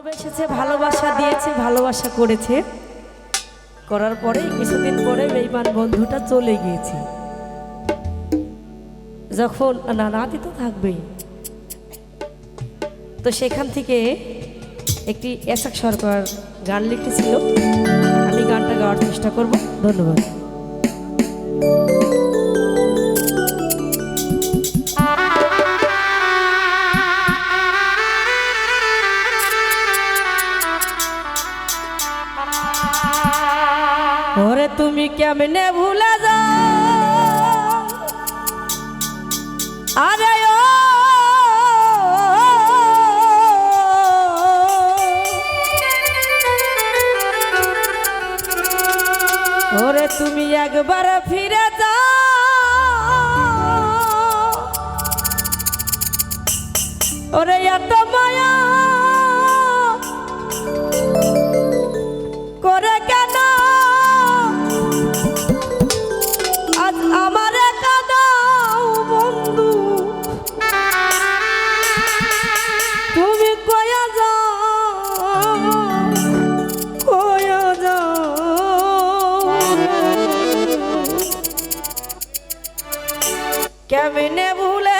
ভালোবেসেছে, ভালোবাসা দিয়েছে, ভালোবাসা করেছে। করার পরে কিছুদিন পরে বেইমান বন্ধুটা চলে গিয়েছে। যখন, না, নাতি তো থাকবেই। তো সেখান থেকে একটি এসাক সরকার গান লিখেছিল। আমি গানটা গাওয়ার চেষ্টা করব। ধন্যবাদ। কেমনে ভুলে যাও আরে ও! ওরে তুমি একবার ফিরে যাও। ওরে কেমনে ভুলে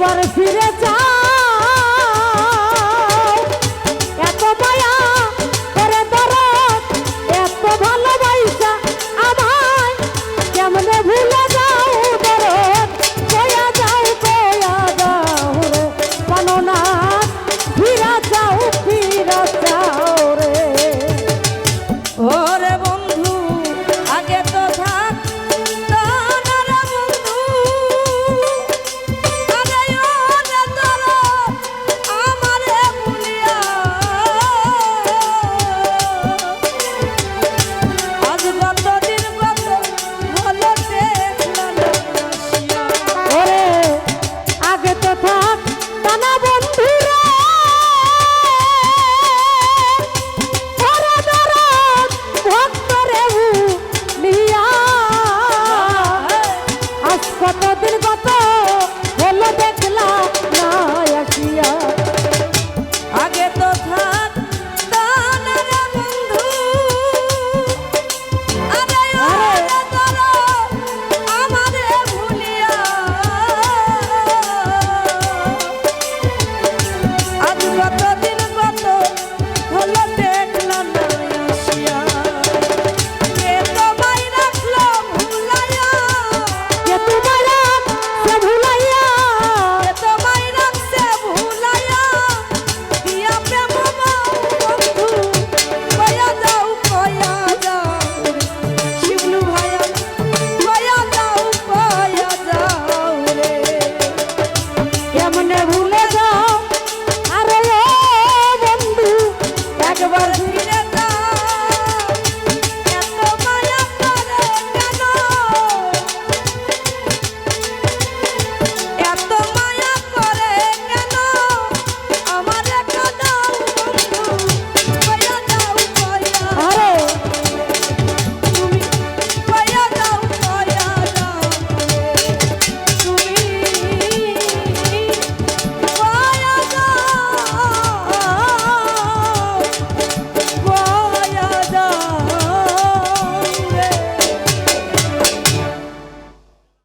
একবার ফিরে যাও